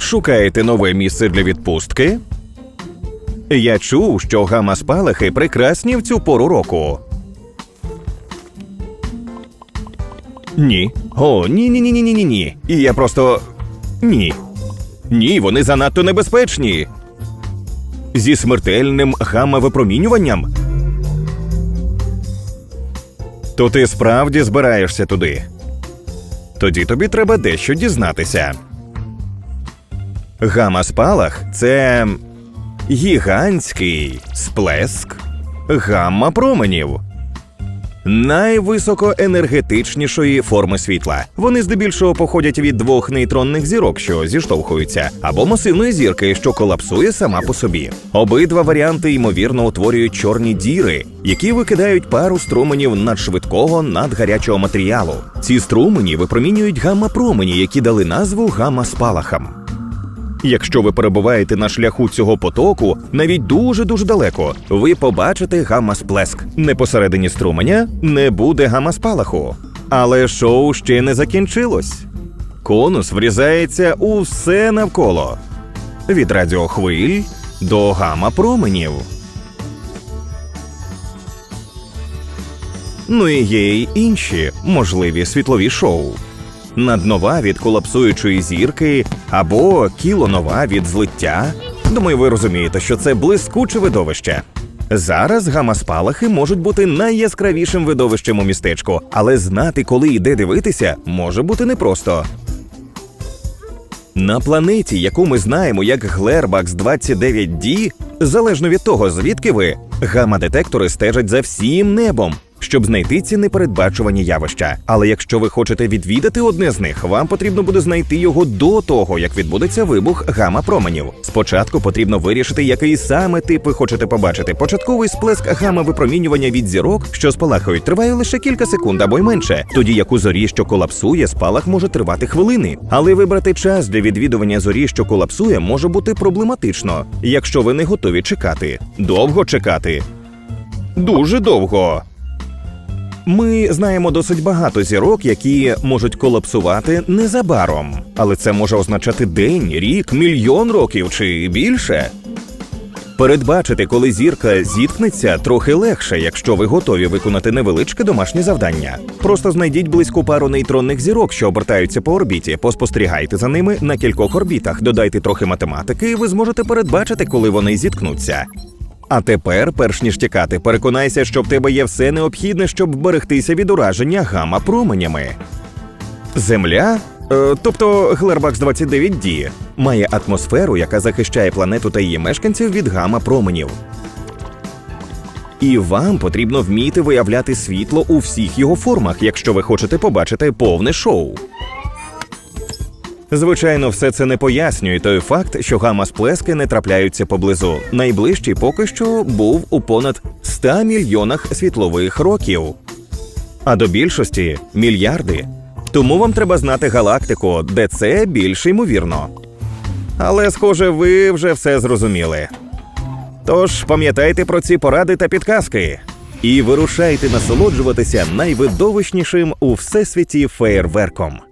Шукаєте нове місце для відпустки? Я чув, що гамма-спалахи прекрасні в цю пору року. Ні. О, ні, ні, ні, ні, ні, ні, ні. І я просто. Ні. Ні, вони занадто небезпечні. Зі смертельним гамма-випромінюванням. То ти справді збираєшся туди. Тоді тобі треба дещо дізнатися. Гамма-спалах це гігантський сплеск гамма-променів. Найвисокоенергетичнішої форми світла. Вони здебільшого походять від двох нейтронних зірок, що зіштовхуються, або масивної зірки, що колапсує сама по собі. Обидва варіанти ймовірно утворюють чорні діри, які викидають пару струменів надшвидкого надгарячого матеріалу. Ці струмені випромінюють гамма-промені, які дали назву гамма-спалахам. Якщо ви перебуваєте на шляху цього потоку, навіть дуже дуже далеко, ви побачите гамма-сплеск. Не посередині струменя не буде гамма-спалаху. Але шоу ще не закінчилось. Конус врізається у все навколо від радіохвиль до гамма-променів. Ну і є й інші можливі світлові шоу. Наднова від колапсуючої зірки або кілонова від злиття. Думаю, ви розумієте, що це блискуче видовище. Зараз гамма-спалахи можуть бути найяскравішим видовищем у містечку, але знати, коли і де дивитися, може бути непросто. На планеті, яку ми знаємо як Глербакс 29D, залежно від того, звідки ви, гамма-детектори стежать за всім небом, щоб знайти ці непередбачувані явища. Але якщо ви хочете відвідати одне з них, вам потрібно буде знайти його до того, як відбудеться вибух гамма-променів. Спочатку потрібно вирішити, який саме тип ви хочете побачити. Початковий сплеск гамма-випромінювання від зірок, що спалахають, триває лише кілька секунд або й менше. Тоді як у зорі, що колапсує, спалах може тривати хвилини. Але вибрати час для відвідування зорі, що колапсує, може бути проблематично, якщо ви не готові чекати. Довго чекати. Дуже довго. Ми знаємо досить багато зірок, які можуть колапсувати незабаром, але це може означати день, рік, мільйон років чи більше. Передбачити, коли зірка зіткнеться, трохи легше, якщо ви готові виконати невеличке домашнє завдання. Просто знайдіть близьку пару нейтронних зірок, що обертаються по орбіті, поспостерігайте за ними на кількох орбітах, додайте трохи математики, і ви зможете передбачити, коли вони зіткнуться. А тепер, перш ніж тікати, переконайся, що в тебе є все необхідне, щоб вберегтися від ураження гамма-променями. Земля, е, тобто Глербакс 29D, має атмосферу, яка захищає планету та її мешканців від гамма-променів. І вам потрібно вміти виявляти світло у всіх його формах, якщо ви хочете побачити повне шоу. Звичайно, все це не пояснює той факт, що гамма-сплески не трапляються поблизу. Найближчий поки що був у понад 100 мільйонах світлових років, а до більшості мільярди. Тому вам треба знати галактику, де це більш ймовірно. Але, схоже, ви вже все зрозуміли. Тож пам'ятайте про ці поради та підказки. І вирушайте насолоджуватися найвидовищнішим у всесвіті феєрверком.